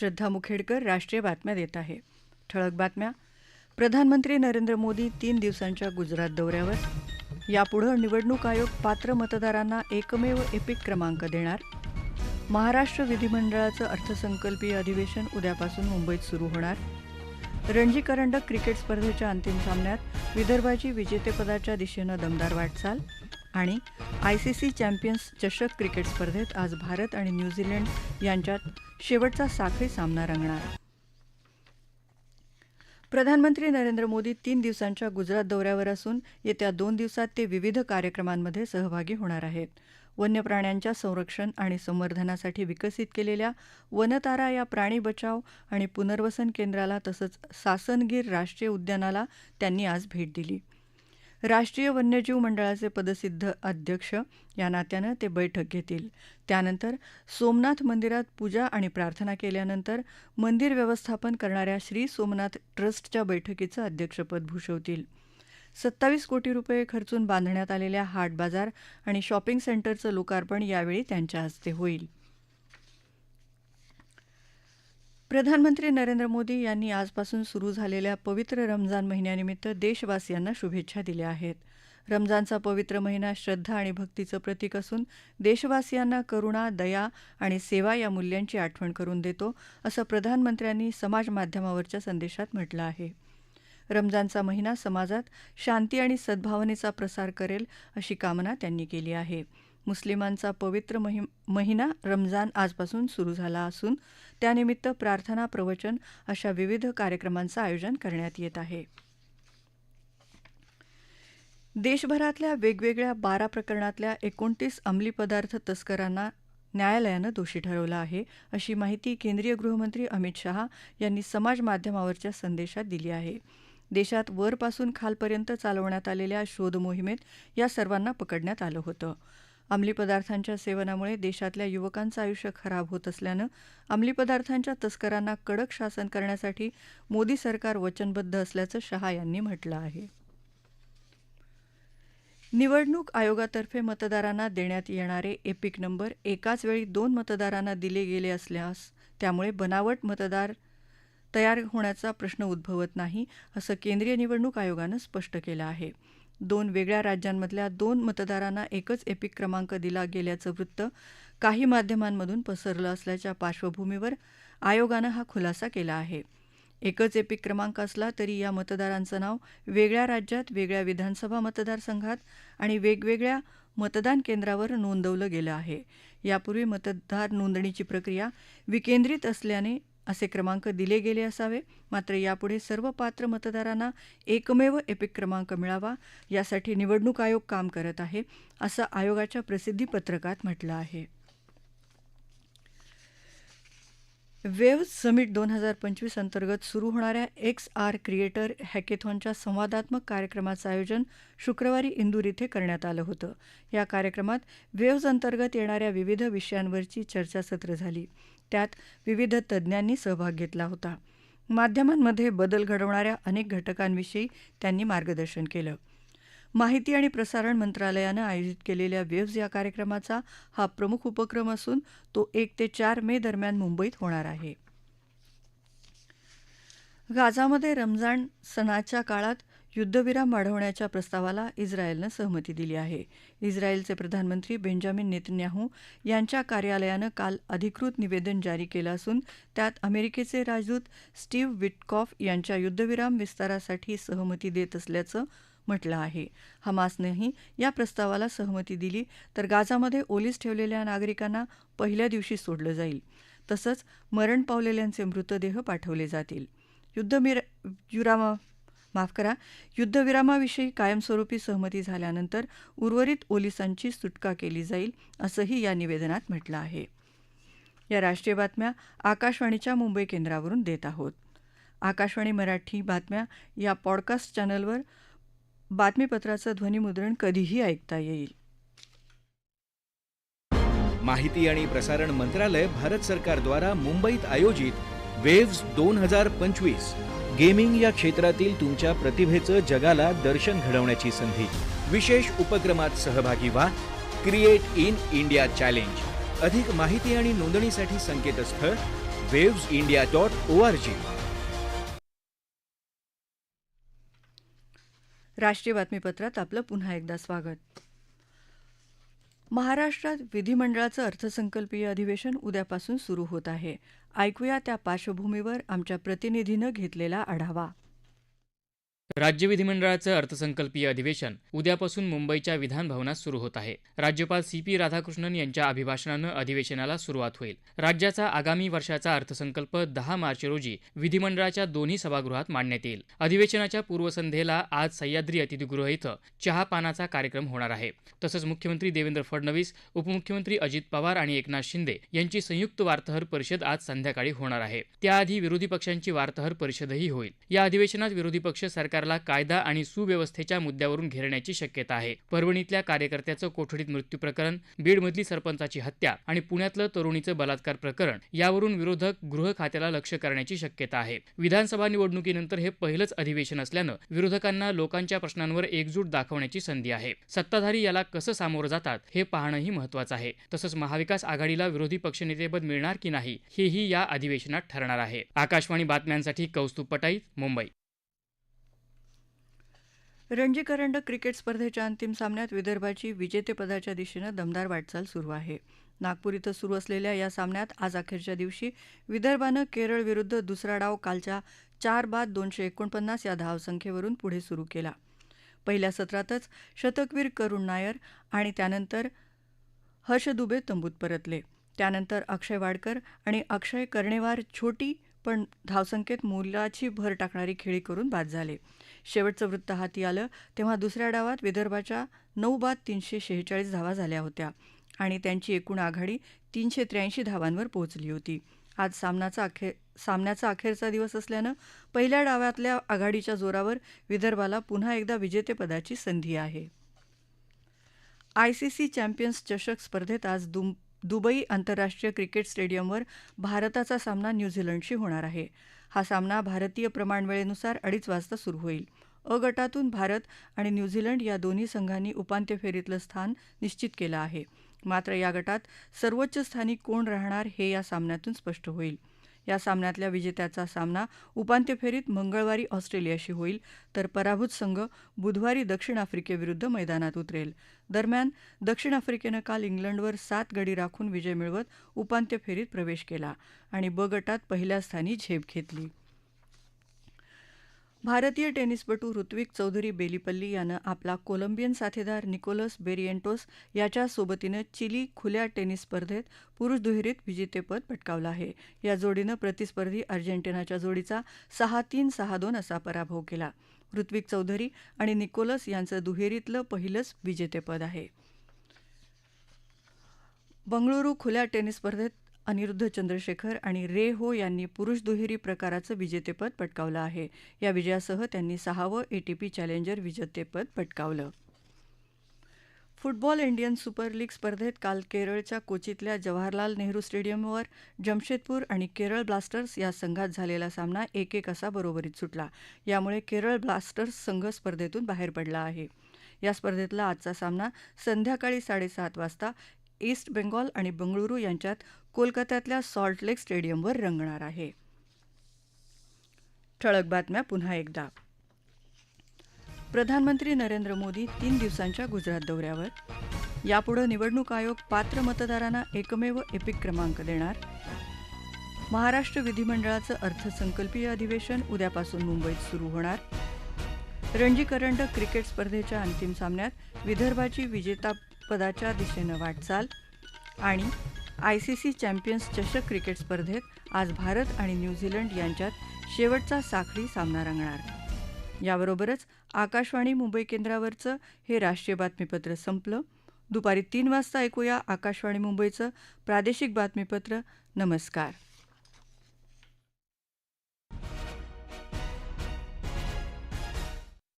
श्रद्धा मुखेडकर राष्ट्रीय बातम्या देत आहे. ठळक बातम्या. प्रधानमंत्री नरेंद्र मोदी तीन दिवसांच्या गुजरात दौऱ्यावर. यापुढं निवडणूक आयोग पात्र मतदारांना एकमेव एपिक क्रमांक देणार. महाराष्ट्र विधिमंडळाचं अर्थसंकल्पीय अधिवेशन उद्यापासून मुंबईत सुरू होणार. रणजी करंडक क्रिकेट स्पर्धेच्या अंतिम सामन्यात विदर्भाची विजेतेपदाच्या दिशेनं दमदार वाटचाल आणि आयसीसी चॅम्पियन्स चषक क्रिकेट स्पर्धेत आज भारत आणि न्यूझीलंड यांच्यात शेवटचा साखळी सामना रंगणार. प्रधानमंत्री नरेंद्र मोदी तीन दिवसांच्या गुजरात दौऱ्यावर असून येत्या दोन दिवसात ते विविध कार्यक्रमांमध्ये सहभागी होणार आहेत. वन्य प्राण्यांच्या संरक्षण आणि संवर्धनासाठी विकसित केलेल्या वनतारा या प्राणी बचाव आणि पुनर्वसन केंद्राला तसंच सासनगीर राष्ट्रीय उद्यानाला त्यांनी आज भेट दिली. राष्ट्रीय वन्यजीव मंडळाचे पदसिद्ध अध्यक्ष या नात्यानं ते बैठक घेतील. त्यानंतर सोमनाथ मंदिरात पूजा आणि प्रार्थना केल्यानंतर मंदिर व्यवस्थापन करणाऱ्या श्री सोमनाथ ट्रस्टच्या बैठकीचं अध्यक्षपद भूषवतील. सत्तावीस कोटी रुपये खर्चून बांधण्यात आलेल्या हाट बाजार आणि शॉपिंग सेंटरचं लोकार्पण यावेळी त्यांच्या हस्ते होईल. प्रधानमंत्री नरेंद्र मोदी यांनी आजपासून सुरू झालेल्या पवित्र रमजान महिन्यानिमित्त देशवासियांना शुभेच्छा दिल्या आहेत. रमजानचा पवित्र महिना श्रद्धा आणि भक्तीचं प्रतीक असून देशवासियांना करुणा दया आणि सेवा या मूल्यांची आठवण करून देतो असं प्रधानमंत्र्यांनी समाज माध्यमावरच्या संदेशात म्हटलं आहे. रमजानचा महिना समाजात शांती आणि सद्भावनेचा प्रसार करेल अशी कामना त्यांनी केली आहे. मुस्लिमांचा पवित्र महि महिना रमजान आजपासून सुरू झाला असून त्यानिमित्त प्रार्थना प्रवचन अशा विविध कार्यक्रमांचं आयोजन करण्यात येत आहे. देशभरातल्या वेगवेगळ्या बारा प्रकरणातल्या एकोणतीस अंमली पदार्थ तस्करांना न्यायालयानं दोषी ठरवलं आहे अशी माहिती केंद्रीय गृहमंत्री अमित शहा यांनी समाज माध्यमावरच्या संदेशात दिली आहे. देशात वरपासून खालपर्यंत चालवण्यात आलेल्या शोध मोहिमेत या सर्वांना पकडण्यात आलं होतं. अंमली पदार्थांच्या सेवनामुळे देशातल्या युवकांचं आयुष्य खराब होत असल्यानं अंमली पदार्थांच्या तस्करांना कडक शासन करण्यासाठी मोदी सरकार वचनबद्ध असल्याचं शहा यांनी म्हटलं आहे. निवडणूक आयोगातर्फे मतदारांना देण्यात येणारे एपिक नंबर एकाच वेळी दोन मतदारांना दिले गेले असल्यास त्यामुळे बनावट मतदार तयार होण्याचा प्रश्न उद्भवत नाही असं केंद्रीय निवडणूक आयोगानं स्पष्ट केलं आहे. दोन वेगळ्या राज्यांमधल्या दोन मतदारांना एकच एपिक क्रमांक दिला गेल्याचं वृत्त काही माध्यमांमधून पसरलं असल्याच्या पार्श्वभूमीवर आयोगानं हा खुलासा केला आहे. एकच एपिक क्रमांक असला तरी या मतदारांचं नाव वेगळ्या राज्यात वेगळ्या विधानसभा मतदारसंघात आणि वेगवेगळ्या मतदान केंद्रावर नोंदवलं गेलं आहे. यापूर्वी मतदार नोंदणीची प्रक्रिया विकेंद्रित असल्याने असे क्रमांक दिले गेले असावे. मात्र यापुढे सर्व पात्र मतदारांना एकमेव एपिक क्रमांक मिळावा. यासाठी निवडणूक आयोग काम करत आहे असं आयोगाच्या प्रसिद्धी पत्रकात म्हटलं आहे. वेव्ह समिट दोन हजार पंचवीस अंतर्गत सुरू होणाऱ्या एक्स आर क्रिएटर हॅकेथॉनच्या संवादात्मक कार्यक्रमाचं आयोजन शुक्रवारी इंदूर इथे करण्यात आलं होतं. या कार्यक्रमात वेव्ज अंतर्गत येणाऱ्या विविध विषयांवरची चर्चासत्र झाली. त्यात विविध तज्ज्ञांनी सहभाग घेतला होता. माध्यमांमध्ये बदल घडवणाऱ्या अनेक घटकांविषयी त्यांनी मार्गदर्शन केलं. माहिती आणि प्रसारण मंत्रालयानं आयोजित केलेल्या वेव्ज या कार्यक्रमाचा हा प्रमुख उपक्रम असून तो एक ते चार मे दरम्यान मुंबईत होणार आहे. गाझामध्ये रमजान सणाच्या काळात युद्धविराम वाढवण्याच्या प्रस्तावाला इस्रायलनं सहमती दिली आहे. इस्रायलचे प्रधानमंत्री बेंजामिन नेतन्याहू यांच्या कार्यालयानं काल अधिकृत निवेदन जारी केलं असून त्यात अमेरिकेचे राजदूत स्टीव्ह विटकॉफ यांच्या युद्धविराम विस्तारासाठी सहमती देत असल्याचं म्हटलं आहे. हमासनंही या प्रस्तावाला सहमती दिली तर गाझामध्ये ओलीस ठेवलेल्या नागरिकांना पहिल्या दिवशी सोडलं जाईल. तसंच मरण पावलेल्यांचे मृतदेह पाठवले जातील. युद्धविरामा माफ करा. युद्धविरामाविषयी कायमस्वरूपी सहमती झाल्यानंतर उर्वरित ओलिसांची सुटका केली जाईल असंही या निवेदनात म्हटलं आहे. या राष्ट्रीय बातम्या आकाशवाणीच्या मुंबई केंद्रावरून देत आहोत. आकाशवाणी मराठी बातम्या या पॉडकास्ट चॅनलवर बातमीपत्राचं ध्वनिमुद्रण कधीही ऐकता येईल. माहिती आणि प्रसारण मंत्रालय भारत सरकारद्वारा मुंबईत आयोजित वेव्ज दोन हजार पंचवीस. गेमिंग या क्षेत्रातील तुमच्या प्रतिभेचं जगाला दर्शन घडवण्याची संधी. विशेष उपक्रमात सहभागी व्हा. क्रिएट इन इंडिया चॅलेंज अधिक माहिती आणि नोंदणीसाठी संकेतस्थळ waves India dot O R G राष्ट्रीय बातमीपत्रात आपलं पुन्हा एकदा स्वागत. महाराष्ट्रात विधिमंडळाचं अर्थसंकल्पीय अधिवेशन उद्यापासून सुरू होत आहे. ऐकूया त्या पार्श्वभूमीवर आमच्या प्रतिनिधीनं घेतलेला आढावा. राज्य विधिमंडळाचं अर्थसंकल्पीय अधिवेशन उद्यापासून मुंबईच्या विधानभवनात सुरू होत आहे. राज्यपाल सी पी राधाकृष्णन यांच्या अभिभाषणानं अधिवेशनाला सुरुवात होईल. राज्याचा आगामी वर्षाचा अर्थसंकल्प दहा मार्च रोजी विधिमंडळाच्या दोन्ही सभागृहात मांडण्यात येईल. अधिवेशनाच्या पूर्वसंध्येला आज सह्याद्री अतिथीगृह इथं चहापानाचा कार्यक्रम होणार आहे. तसंच मुख्यमंत्री देवेंद्र फडणवीस उपमुख्यमंत्री अजित पवार आणि एकनाथ शिंदे यांची संयुक्त वार्ताहर परिषद आज संध्याकाळी होणार आहे. त्याआधी विरोधी पक्षांची वार्ताहर परिषदही होईल. या अधिवेशनात विरोधी पक्ष सरकारला कायदा आणि सुव्यवस्थेच्या मुद्द्यावरून घेरण्याची शक्यता आहे. परभणीतल्या कार्यकर्त्याचं कोठडीत मृत्यू प्रकरण बीडमधली सरपंचाची हत्या आणि पुण्यातलं तरुणीचं बलात्कार प्रकरण यावरून विरोधक गृह खात्याला लक्ष करण्याची शक्यता आहे. विधानसभा निवडणुकीनंतर हे पहिलंच अधिवेशन असल्यानं विरोधकांना लोकांच्या प्रश्नांवर एकजूट दाखवण्याची संधी आहे. सत्ताधारी याला कसं सामोरं जातात हे पाहणंही महत्वाचं आहे. तसंच महाविकास आघाडीला विरोधी पक्षनेतेपद मिळणार की नाही हेही या अधिवेशनात ठरणार आहे. आकाशवाणी बातम्यांसाठी कौस्तुभ पटाईत मुंबई. रणजी करंडक क्रिकेट स्पर्धेच्या अंतिम सामन्यात विदर्भाची विजेतेपदाच्या दिशेनं दमदार वाटचाल सुरू आहे. नागपूर इथं सुरू असलेल्या या सामन्यात आज अखेरच्या दिवशी विदर्भानं केरळ विरुद्ध दुसरा डाव कालच्या चार बाद दोनशे एकोणपन्नास या धावसंख्येवरून पुढे सुरू केला. पहिल्या सत्रातच शतकवीर करुण नायर आणि त्यानंतर हर्ष दुबे तंबूत परतले. त्यानंतर अक्षय वाडकर आणि अक्षय कर्णेवार छोटी पण धावसंख्येत मोलाची भर टाकणारी खेळी करून बाद झाले. शेवटचं वृत्त हाती आलं तेव्हा दुसऱ्या डावात विदर्भाच्या नऊ बाद तीनशे शेहेचाळीस धावा झाल्या होत्या आणि त्यांची एकूण आघाडी तीनशे त्र्याऐंशी धावांवर पोहोचली होती. आज सामनाचा अखेर सामन्याचा अखेरचा दिवस असल्यानं पहिल्या डावातल्या आघाडीच्या जोरावर विदर्भाला पुन्हा एकदा विजेतेपदाची संधी आहे. आयसीसी चॅम्पियन्स चषक स्पर्धेत आज दुम दुबई आंतरराष्ट्रीय क्रिकेट स्टेडियमवर भारताचा सामना न्यूझीलंडशी होणार आहे. हा सामना भारतीय प्रमाणवेळेनुसार अडीच वाजता सुरू होईल. अ गटातून भारत आणि न्यूझीलंड या दोन्ही संघांनी उपांत्य फेरीतलं स्थान निश्चित केलं आहे. मात्र या गटात सर्वोच्च स्थानी कोण राहणार हे या सामन्यातून स्पष्ट होईल. या सामन्यातल्या विजेत्याचा सामना उपांत्य फेरीत मंगळवारी ऑस्ट्रेलियाशी होईल तर पराभूत संघ बुधवारी दक्षिण आफ्रिकेविरुद्ध मैदानात उतरेल. दरम्यान दक्षिण आफ्रिकेनं काल इंग्लंडवर सात गडी राखून विजय मिळवत उपांत्य फेरीत प्रवेश केला आणि ब गटात पहिल्या स्थानी झेप घेतली. भारतीय टेनिसपटू ऋत्विक चौधरी बेलीपल्ली यानं आपला कोलंबियन साथीदार निकोलस बेरिएंटोस याच्या सोबतीनं चिली खुल्या टेनिस स्पर्धेत पुरुष दुहेरीत विजेतेपद पटकावलं आहे. या जोडीनं प्रतिस्पर्धी अर्जेंटिनाच्या जोडीचा सहा तीन सहा दोन असा पराभव केला. ऋत्विक चौधरी आणि निकोलस यांचं दुहेरीतलं पहिलंच विजेतेपद आहे. बंगळुरू खुल्या टेनिस स्पर्धेत अनिरुद्ध चंद्रशेखर आणि रे हो यांनी पुरुष दुहेरी प्रकाराचं विजेतेपद पटकावलं आहे. या विजयासह त्यांनी सहावं एटीपी चॅलेंजर विजेतेपद पटकावलं. फुटबॉल इंडियन सुपर लीग स्पर्धेत काल केरळच्या कोचीतल्या जवाहरलाल नेहरू स्टेडियमवर जमशेदपूर आणि केरळ ब्लास्टर्स या संघात झालेला सामना एक एक असा बरोबरीत सुटला. यामुळे केरळ ब्लास्टर्स संघ स्पर्धेतून बाहेर पडला आहे. या स्पर्धेतला आजचा सामना संध्याकाळी साडेसात वाजता ईस्ट बेंगॉल आणि बंगळुरू यांच्यात कोलकात्यातल्या सॉल्ट लेक स्टेडियमवर रंगणार आहे. ठळक बातम्या पुन्हा एकदा. प्रधानमंत्री नरेंद्र मोदी तीन दिवसांच्या गुजरात दौऱ्यावर. यापुढे निवडणूक आयोग पात्र मतदारांना एकमेव एपिक क्रमांक देणार. महाराष्ट्र विधिमंडळाचं अर्थसंकल्पीय अधिवेशन उद्यापासून मुंबईत सुरू होणार. रणजी करंडक क्रिकेट स्पर्धेच्या अंतिम सामन्यात विदर्भाची विजेता पदाच्या दिशेनं वाटचाल आणि आय सी सी चॅम्पियन्स चषक क्रिकेट स्पर्धेत आज भारत आणि न्यूझीलंड यांच्यात शेवटचा साखळी सामना रंगणार. याबरोबरच आकाशवाणी मुंबई केंद्रावरचं हे राष्ट्रीय बातमीपत्र संपलं. दुपारी तीन वाजता ऐकूया आकाशवाणी मुंबईचं प्रादेशिक बातमीपत्र. नमस्कार.